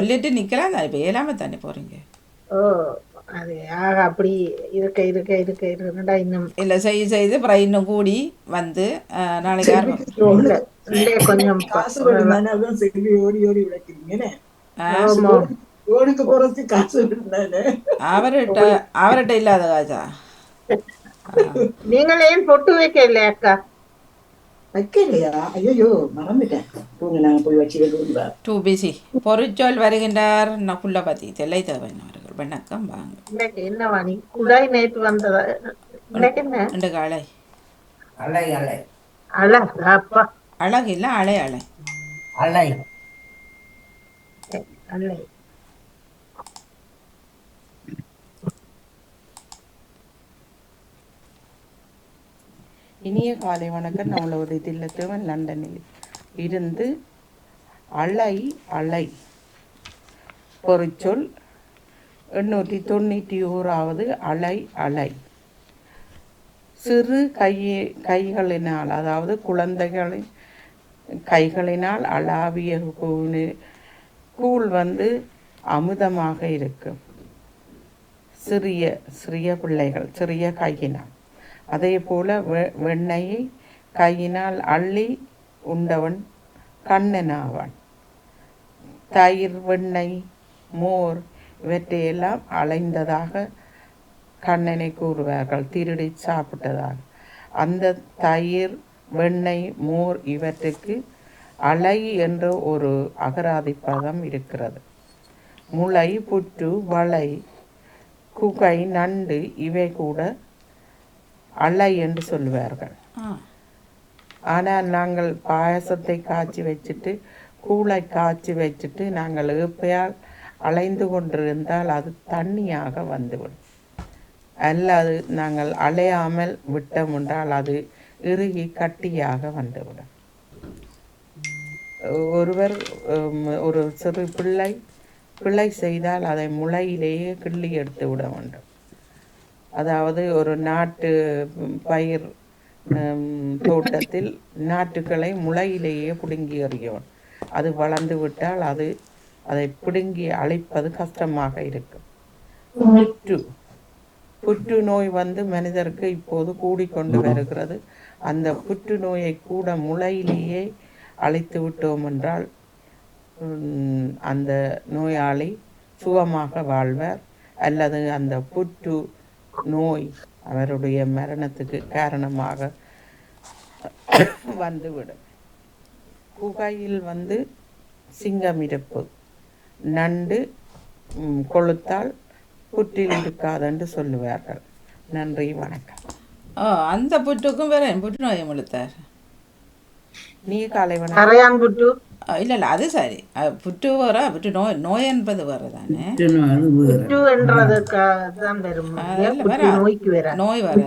சொல்லிட்டு நிக்கலாம் தான் இப்போ ஏலாம தானே போறீங்க? ஓ அது ஆக அப்படி இருக்க இருக்க இருக்க இருக்கா இன்னும். இல்லை செய்து செய்து அப்புறம் இன்னும் கூடி வந்து நாளைக்கு கொஞ்சம் அவர்கிட்ட அவர்கிட்ட இல்லாத காஜா நீங்கள் ஏன் பொட்டு வைக்க இல்லையா அக்கா? வைக்கலையா? ஐயோ மறந்துட்டேன். போங்க நாங்க போய் வச்சு வைக்கிறோம் டூ பிசி பொறிச்சொல் வருகின்றார் நகுல்ல பத்தி தெல்லை தேவன் அவர்கள் வணக்கம் வாங்க என்ன வாணி குழாய் நேற்று வந்ததா ரெண்டு காலை அலை அலை அழகா அப்பா அழகு இல்லை அலை அலை அலை அல்ல இனிய காலை வணக்கம் நம்மளோட தில்லத்தேவன் லண்டனில் இருந்து அலை அலை. பொறிச்சொல் எண்ணூற்றி தொண்ணூற்றி ஓராவது அலை அலை. சிறு கையை கைகளினால் அதாவது குழந்தைகளின் கைகளினால் அளாவிய கூழ் கூழ் வந்து அமுதமாக இருக்கும். சிறிய சிறிய பிள்ளைகள் சிறிய கையினால். அதே போல் வெ வெண்ணெயை கையினால் அள்ளி உண்டவன் கண்ணனாவான். தயிர் வெண்ணெய் மோர் இவற்றையெல்லாம் அலைந்ததாக கண்ணனை கூறுவார்கள். திருடி சாப்பிட்டதாக. அந்த தயிர் வெண்ணெய் மோர் இவற்றுக்கு அலை என்ற ஒரு அகராதி பதம் இருக்கிறது. முளை புற்று வளை குகை நண்டு இவை கூட அலை என்று சொல்லுவார்கள். ஆ. ஆனால் நாங்கள் பாயசத்தை காய்ச்சி வச்சுட்டு கூளை காய்ச்சி வச்சுட்டு நாங்கள் ஏப்பையால் அலைந்து கொண்டிருந்தால் அது தண்ணியாக வந்துவிடும். அல்லது நாங்கள் அலையாமல் விட்டோம் என்றால் அது இறுகி கட்டியாக வந்துவிடும். ஒருவர் ஒரு சிறு பிள்ளை பிள்ளை செய்தால் அதை முளையிலேயே கிள்ளி எடுத்து விட வேண்டும். அதாவது ஒரு நாட்டு பயிர் தோட்டத்தில் நாட்டுகளை முளையிலேயே பிடுங்கி எறியவன். அது வளர்ந்து விட்டால் அது அதை பிடுங்கி அழைப்பது கஷ்டமாக இருக்கும். புற்று புற்று நோய் வந்து மனிதருக்கு இப்போது கூடிக்கொண்டு வருகிறது. அந்த புற்று நோயை கூட முளையிலேயே அழைத்து விட்டோம் என்றால் அந்த நோயாளி சுகமாக வாழ்வர். அல்லது அந்த புற்று நோய் அவருடைய மரணத்துக்கு காரணமாக வந்துவிடும். குகையில் வந்து சிங்கம் இருப்பு நண்டு கொளுத்தால் புற்றில் இருக்காதென்று சொல்லுவார்கள். நன்றி வணக்கம். ஓ அந்த புற்றுக்கும் வேற புற்று நோயம் இழுத்தார் நீ காலை வணக்கம். புட்டு இல்லை இல்லை அது சரி. புற்று வேற புற்று நோய் நோய் என்பது வேறு. தானே வேற. வர நோய் வர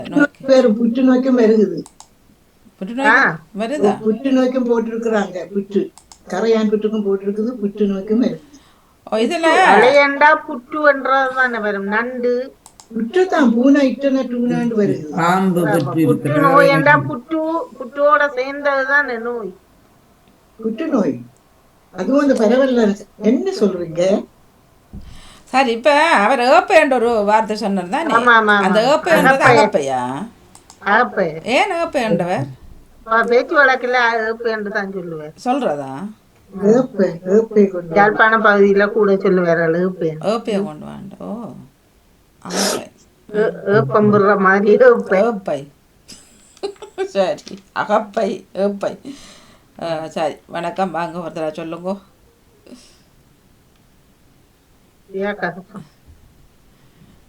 பேரு புற்றுநோய்க்கும் வருகுது. புற்றுநோய் வருதா? புற்றுநோய்க்கும் போட்டிருக்கிறாங்க புற்று. கரையான் புற்றுக்கும் போட்டிருக்குது புற்றுநோய்க்கும் வருது. ஓ இதில் அலையண்டா புட்டு என்றது தானே வரும். நண்டு. புற்று தான் பூனை இட்டன டூனாண்டு வருது பாம்பு பற்றி புட்டு இருக்கிற நோயண்டா புட்டு புட்டோட சேர்ந்தது தானே நோய். புற்றுநோய். அதுவும் அந்த பரவல்ல. என்ன சொல்றீங்க? சரி இப்போ அவர் ஏப்பைன்ற ஒரு வார்த்தை சொன்னார் தானே. அந்த ஏப்பைன்றது அகப்பையா? ஏன் ஏப்பைன்றவர் பேச்சு வழக்கில் ஏப்பு என்று தான் சொல்லுவார். சொல்றதா? யாழ்ப்பாண பகுதியில கூட சொல்லுவார்கள் ஏப்பு. ஏப்பையை கொண்டு வாண்ட. ஓ ஏப்பம்புற மாதிரி ஏப்பு. சரி அகப்பை ஏப்பை. சரி. வணக்கம். வாங்க ஒருத்தரா சொல்லுங்க.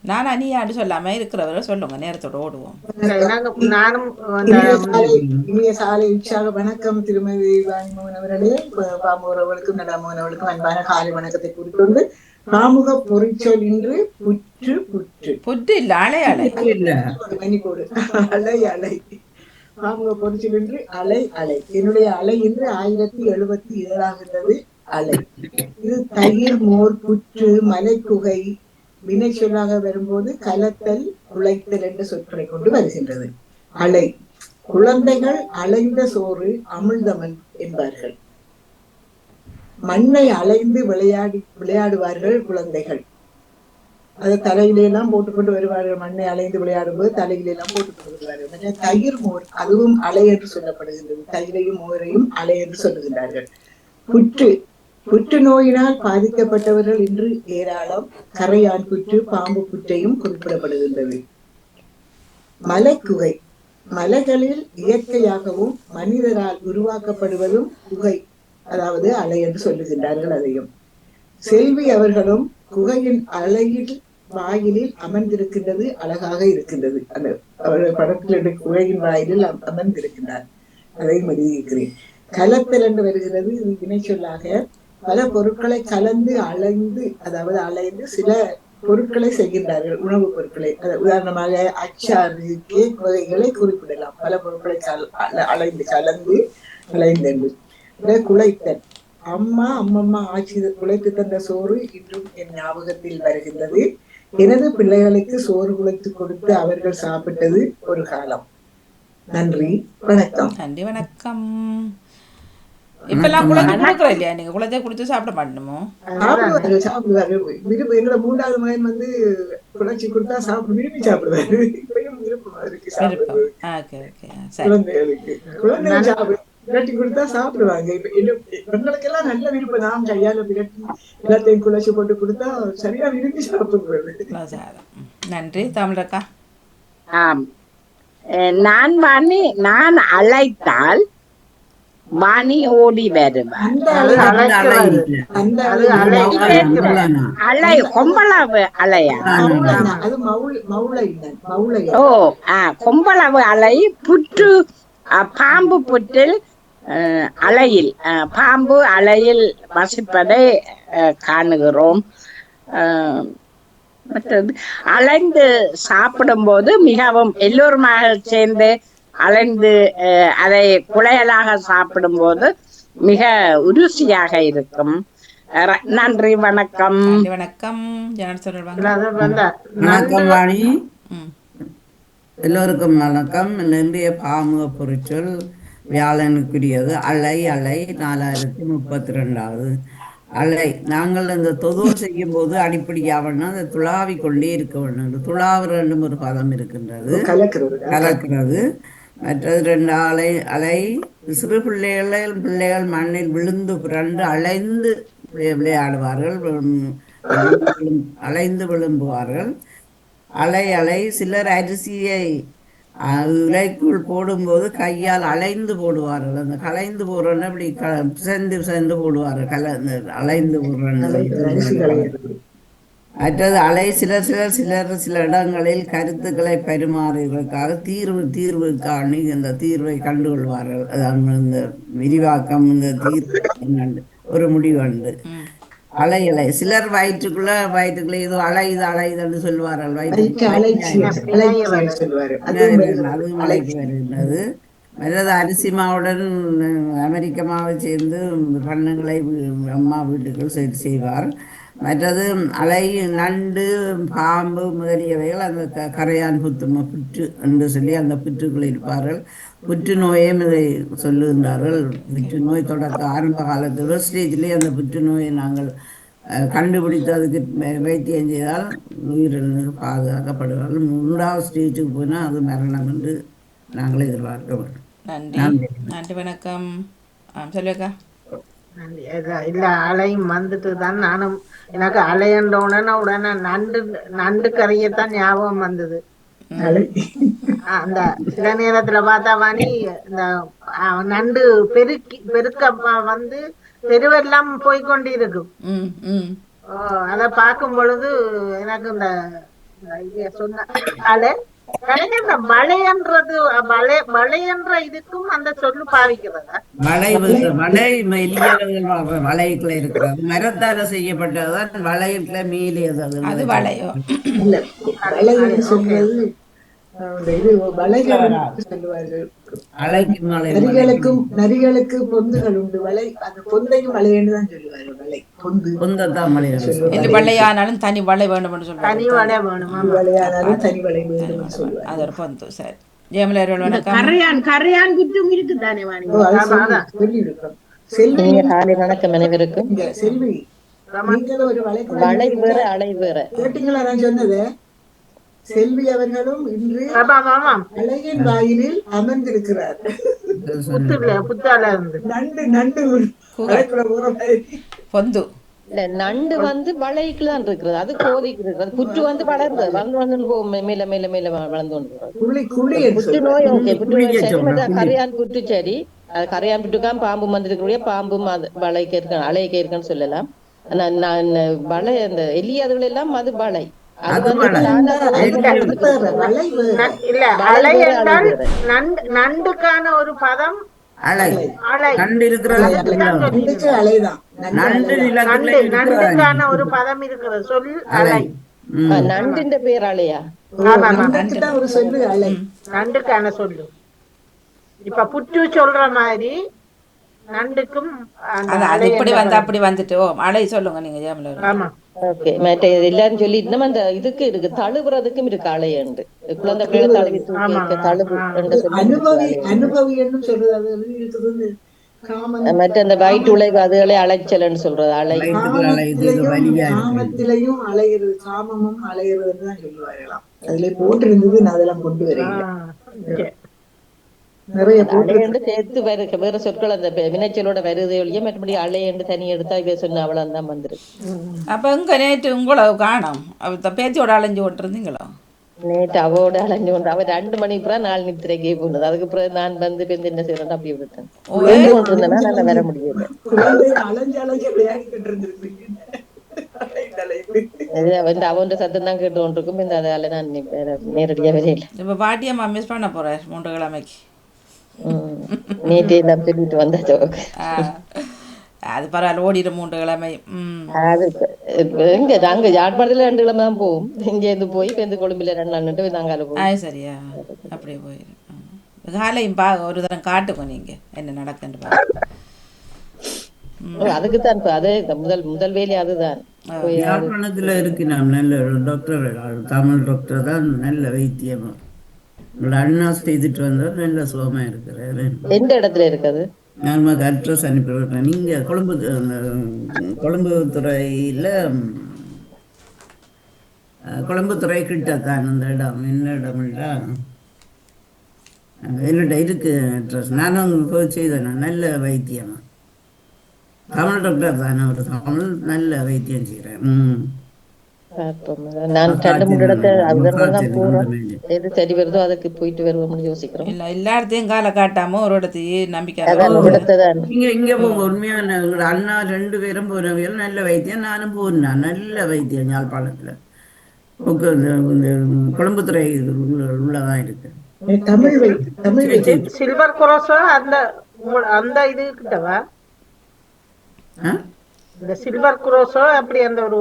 நான் அணியாண்டு சொல்லாம இருக்கிறவரை சொல்லுங்க. நேரத்தோட ஓடுவோம். நாங்க நானும் அந்த இனிய சாலை உற்சாக வணக்கம். திருமதி வாணிமோகன் அவர்களே ப- பாமோர் அவர்களுக்கும் நடாமோகன் அவர்களுக்கும் அன்பான காலை வணக்கத்தை கூறிக்கொண்டு காமுக பொறிச்சொல் இன்று புற்று புற்று. புட்டு இல்லை அலை அலை. இல்ல. மணிக்கோடு அலை அலை. அவங்க பொறிச்சொல் இன்று அலை அலை. என்னுடைய அலை என்று ஆயிரத்தி எழுபத்தி ஏழாகின்றது அலை. இது தயிர் மோர் புற்று மலைக்குகை வினை சொல்லாக வரும்போது கலத்தல் உழைத்தல் என்ற சொற்களை கொண்டு வருகின்றது. அலை. குழந்தைகள் அலைந்த சோறு அமிழ்தமன் என்பார்கள். மண்ணை அலைந்து விளையாடி விளையாடுவார்கள் குழந்தைகள். அது தலையிலெல்லாம் போட்டுக்கொண்டு வருவார்கள். மண்ணை அலைந்து விளையாடும்போது தலையில எல்லாம் போட்டுக்கொண்டு வருவார்கள். தயிர் மோர் அதுவும் அலை என்று சொல்லப்படுகின்றது. தயிரையும் மோரையும் அலை என்று சொல்லுகின்றார்கள். புற்று புற்று நோயினால் பாதிக்கப்பட்டவர்கள் இன்று ஏராளம். கரையான் புற்று பாம்பு புற்றையும் குறிப்பிடப்படுகின்றது. மலைக்குகை மலைகளில் இயற்கையாகவும் மனிதரால் உருவாக்கப்படுவதும் குகை அதாவது அலை என்று சொல்லுகின்றார்கள் அதையும். செல்வி அவர்களும் குகையின் அலையில் வாயிலில் அமர்ந்திருக்கின்றது அழகாக இருக்கின்றது. அந்த அவர்கள் படத்தில் குகையின் வாயிலில் அமர்ந்திருக்கின்றார். அதையும் எழுதியிருக்கிறேன் கலத்தல் என்று வருகிறது. இது வினை சொல்லாக. பல பொருட்களை கலந்து அலைந்து அதாவது அலைந்து சில பொருட்களை செய்கின்றார்கள். உணவுப் பொருட்களை. உதாரணமாக அச்சாறு கேக் வகைகளை குறிப்பிடலாம். பல பொருட்களை அல- அலைந்து கலந்து அலைந்து என்று அம்மா அம்மம்மா ஆட்சி குலைத்து தந்த சோறு இன்றும் என் ஞாபகத்தில் வருகின்றது. எனது பிள்ளைகளுக்கு சோறு குலைத்து கொடுத்து அவர்கள் சாப்பிட்டது ஒரு காலம். நன்றி வணக்கம். நன்றி வணக்கம். இப்பெல்லாம் குழந்தை கொடுக்குற இல்லையா நீங்க குழந்தைய கொடுத்து சாப்பிட மாட்டணுமோ? சாப்பிடுவாரு சாப்பிடுவாரு விரும்பி எங்களோட மூன்றாவது மகன் வந்து குழைச்சி கொடுத்தா சாப்பிடு விரும்பி சாப்பிடுவாரு. இப்பயும் விருப்பமா இருக்கு சாப்பிடுறது. Okay okay. சரி. குழந்தைகளுக்கு குழந்தைகள் சாப்பிடு விரட்டி கொடுத்தா சாப்பிடுவாங்க. இப்ப என்ன- எங்களுக்கெல்லாம் நல்ல விருப்பம் நாம் கையால விரட்டி எல்லாத்தையும் குழைச்சி போட்டு கொடுத்தா சரியா விரும்பி சாப்பிடுறது. நன்றி தமிழக்கா. ஆம். நான் வாணி நான் அழைத்தால் வாணி ஓடி வருவார். அலை கொம்பளவு அலையா மௌலை- அது மவுள் மவுளை மவுளை ஓ ஆ கொம்பளவு அலை புற்று பாம்பு புற்றில் அலையில் அஹ், பாம்பு அலையில் வசிப்பதை காணுகிறோம். மற்றது அலைந்து சாப்பிடும்போது மிகவும் எல்லோருமாக சேர்ந்து அலைந்து அதை குளையலாக சாப்பிடும்போது மிக ருசியாக இருக்கும். நன்றி வணக்கம். வணக்கம். வணக்கம் வாணி. எல்லோருக்கும் வணக்கம். இன்றைய பாமுக பொருட்கள் வியாழனுக்குரியது. அலை அலை நாலாயிரத்தி முப்பத்தி ரெண்டாவது அலை. நாங்கள் இந்த தொதுவு செய்யும் போது அடிப்படையாவன்னா அந்த துளாவி கொண்டே இருக்க வேண்டும் துளாவு ரெண்டும் ஒரு பதம் இருக்கின்றது. கலக்கிறது. மற்றது ரெண்டு அலை அலை. சிறு பிள்ளைகள் பிள்ளைகள் மண்ணில் விழுந்து புரண்டு அலைந்து விளை- விளையாடுவார்கள். அலைந்து விழும்புவார்கள். அலை அலை. சிலர் அரிசியை அஹ், உலைக்குள் போடும்போது கையால் அலைந்து போடுவார்கள். அந்த கலைந்து போடுறோன்னா அப்படி க பிசைந்து பிசைந்து போடுவார்கள். கல இந்த அலைந்து கலைகிறது மற்றது அலை சிலர் சிலர் சிலர் சில இடங்களில் கருத்துக்களை பரிமாறுவதற்காக தீர்வு தீர்வு காணி இந்த தீர்வை கண்டுகொள்வார்கள். அதாவது இந்த விரிவாக்கம் இந்த தீர்வு ஒரு முடிவுண்டு ம். அலை அலை சிலர் வயிற்றுக்குள்ள வயிற்றுக்குள்ள ஏதோ அலையுது அலையுதுன்னு சொல்லுவார்கள். அதுவும் மலைக்கு வருகின்றது. மற்றது அரிசி மாவுடன் அமெரிக்க மாவை சேர்ந்து பண்ணங்களை அம்மா வீட்டுக்குள் செய்வார். மற்றது அலை நண்டு பாம்பு முதலியவைகள் அந்த க- கரையான் புத்து புற்று என்று சொல்லி அந்த புற்றுக்குள் இருப்பார்கள். புற்றுநோயும் இதை சொல்லுகின்றார்கள். புற்றுநோய் தொடக்க ஆரம்ப காலத்தில் ஸ்டேஜ்லேயே அந்த புற்றுநோயை நாங்கள் கண்டுபிடித்து அதுக்கு வைத்தியம் செய்தால் உயிரிழந்து பாதுகாக்கப்படுவார்கள். மூன்றாவது ஸ்டேஜுக்கு போனால் அது மரணம் என்று நாங்கள் எதிர்பார்க்க வேண்டும் நன்றி. நன்றி. வணக்கம். சொல்லுக்கா இல்ல- இல்ல அலையும் வந்துட்டு தான் நானும் எனக்கு அலையன்ற உடனே உடனே நண்டு நண்டு கறியத்தான் ஞாபகம் வந்தது. அந்த சில நேரத்துல பார்த்தா வாணி இந்த நண்டு பெருக்கி பெருக்க வந்து தெருவெல்லாம் போய்க்கொண்டு இருக்கும் அத பார்க்கும் பொழுது எனக்கு இந்த சொன்ன அலை மலைன்றது மலை மலைன்ற இதுக்கும் அந்த சொல்லு பாவிக்கிறதா? மலை வந்து மலை எலியவர்கள் வளையத்தில் இருக்கிறது மரத்தால் செய்யப்பட்டதுதான் வளையத்துல மேலே அது. அது வளையோ இல்ல வளைகள் சொல்றது இது சொல்லுவார்கள். நரிகளுக்கும் நரிகளுக்கு பொந்துகள் உண்டு. வலை அந்த பொந்தையும் வளையன்னு தான் சொல்லுவார்கள். வலை பொந்து. பொந்தத்தான் மலை எந்த வளையானாலும் தனி சொல்லுவாங்க வலை வேணுமா வளையானாலும் தனி வலை வேண்டும் சொல்லுவார்கள். அது ஒரு பொந்து சரி. ஜெயமலர்கள் வணக்கம். கரையான் கரையான் குற்றும் இருக்குதானே வாணி? ஓ, அது சொல்லி- சொல்லி இருக்கோம் செல்வி நீங்க காலை வணக்கம் அனைவருக்கும். இங்க செல்வி நீங்களும் ஒரு வளைகுடா வளை வேற அலை வேற. கேட்டீங்களா நான் சொன்னது? செல்வி அவர்களும் இன்று அழகின் வாயிலில் அமர்ந்திருக்கிறார். நண்டு நண்டு பொந்து. இல்ல நண்டு வந்து வளைக்குல தான் இருக்கிறது. அது கோதிக்கு இருக்கிறது. புற்று வந்து வளர்ந்தது. வளர்ந்து வந்து மேல மேல மேல வளர்ந்து கொண்டு போறது. குழி குழி என்று புற்று சொல்றார். நோய். ஓகே. கரையான் புற்று சரி அது கரையான் புற்றுக்கான் பாம்பு வந்திருக்கக்கூடிய பாம்பும் அது வளைக்க இருக்க அலைக்க இருக்குன்னு சொல்லலாம். ஆனா நான் வளை அந்த எலி அதுகள் எல்லாம் அது வளை இல்ல அலை என்றால் நண்டுக்கான ஒரு பதம் அலை. அலை. நண்டு நண்டு நண்டுக்கான ஒரு பதம் இருக்கிறது. சொல் அலை. நண்டிന്റെ பேர் அலையா? நண்டுக்கான சொல்லு. இப்ப புற்று சொல்ற மாதிரி நண்டுக்கும் அந்த அது இப்படி வந்து அப்படி வந்துட்டு ஓ அலை சொல்லுங்க நீங்க ஜெயமலா ஆமா. ஓகே மற்ற எல்லாரும் சொல்லி இன்னும் அந்த இதுக்கு இருக்கு தழுவுறதுக்கும் இருக்கு அலையண்டு குழந்தை பிள்ளை தழுவி தூக்கி தழுவு அனுபவி அனுபவி என்று சொல்றது இருக்குது மற்ற அந்த வயிற்று உழைவு அதுகளே அலைச்சல்னு சொல்றது அலை. காமத்திலையும் அலைகிறது காமமும் அலைகிறதுன்னு தான் சொல்லுவார்களாம். அதுல போட்டிருந்தது நான் அதெல்லாம் கொண்டு வரேன். நிறைய அலையண்டு சேர்த்து வேற வேற சொற்கள் அந்த வினைச்சலோட வருது ஒழிய மற்றபடி அலையண்டு தனி எடுத்தா இவ சொன்ன அவ்வளவு தான் வந்துருக்கு. அப்ப இங்க நேற்று உங்களை காணோம்? அவ பேத்தியோட அலைஞ்சு கொண்டிருந்தீங்களோ? நேற்று அவோட அலைஞ்சு கொண்டு அவ ரெண்டு மணி பிறகு நாலு நித்திரைக்கே போனது. அதுக்கு பிறகு நான் வந்து இப்ப இந்த என்ன செய்யறேன் அப்படி விட்டேன் கொண்டிருந்தேன்னா நான் வர முடியல. அவன் சத்தம் தான் கேட்டு கொண்டிருக்கும் இந்த அதால நான் நே- வேற நேரடியா வரையில. இப்ப பாட்டியம்மா மிஸ் பண்ண போறேன் மூன்று கிழமைக்கு. நேற்று எல்லாம் சொல்லிட்டு வந்தாச்சோ ஆ. அது பரவாயில்ல ஓடிடும் மூன்று கிழமை. அது எங்க நாங்க யாழ்ப்பாணத்துல ரெண்டு கிழமை தான் போவோம் இங்க இருந்து போய் இப்ப இந்த கொழும்புல ரெண்டு நாள் நின்று நாங்க போவோம் ஆ சரியா? அப்படியே போயிடும். காலையும் பா ஒரு தரம் காட்டுங்க நீங்க என்ன நடக்குன்னு அதுக்குத்தான் இப்ப அதே முதல் முதல் வேலை அதுதான். யாழ்ப்பாணத்துல இருக்கு நாம் நல்ல டாக்டர் தமிழ் டாக்டர் தான் நல்ல வைத்தியம். அண்ணா செய்துட்டு வந்தால் நல்ல சுகமா இருக்கிறாரு எந்த இடத்துல இருக்குது? நான் அட்ரஸ் அனுப்பி விடுறேன் நீங்க கொழும்பு கொழும்பு துறையில கொழும்பு துறை கிட்டத்தான் அந்த இடம். என்ன இடம் இல்லை என்னட்ட இருக்கு அட்ரஸ் நானும் அங்கே போய் செய்தேன்? நல்ல வைத்தியம் தமிழ் டாக்டர் தானே. ஒரு தமிழ் நல்ல வைத்தியம் செய்கிறேன் ம். நான் ரெண்டு மூணு தான் போறோம். எது சரி வருதோ அதுக்கு போயிட்டு வருவோம்னு யோசிக்கிறோம். இல்ல எல்லா இடத்தையும் காலை காட்டாம ஒரு இடத்தையே நம்பிக்கை இங்க இங்க போங்க உண்மையான அண்ணா ரெண்டு பேரும் போனவியல் நல்ல வைத்தியம். நானும் போனேன் நல்ல வைத்தியம் யாழ்ப்பாணத்துல. கொழும்புத்துறை உள்ள- உள்ளதான் இருக்கு. தமிழ் தமிழ். சில்வர் குரோஸோ அந்த அந்த இது கிட்டவா? ஆ? இந்த சில்வர் குரோஸோ அப்படி அந்த ஒரு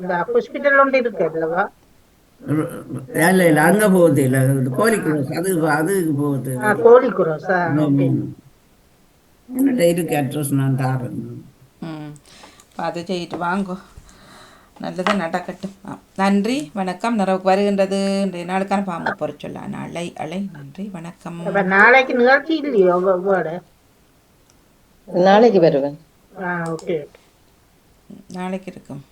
இந்த ஹாஸ்பிட்டல் ஒன்று இருக்கு அல்லவா இல்ல இல்ல அங்க போகுது இல்ல கோரிக்கை அது அதுக்கு போகுது. ஆ, கோழி குரோஸா என்னட்ட இருக்கு அட்ரஸ் நான் தாரேன். ம் பார்த்து செய்யிட்டு வாங்கோ. நல்லது நடக்கட்டும். நன்றி வணக்கம். நிறவுக்கு வருகின்றது. இன்றைய நாளுக்கான பாம்பு பொறிச்சொல்லாம் அலை அலை. நன்றி வணக்கம். அப்ப நாளைக்கு நிகழ்ச்சி இல்லையோ நாளைக்கு வருவேன். ஆ ஓகே நாளைக்கு இருக்கும்.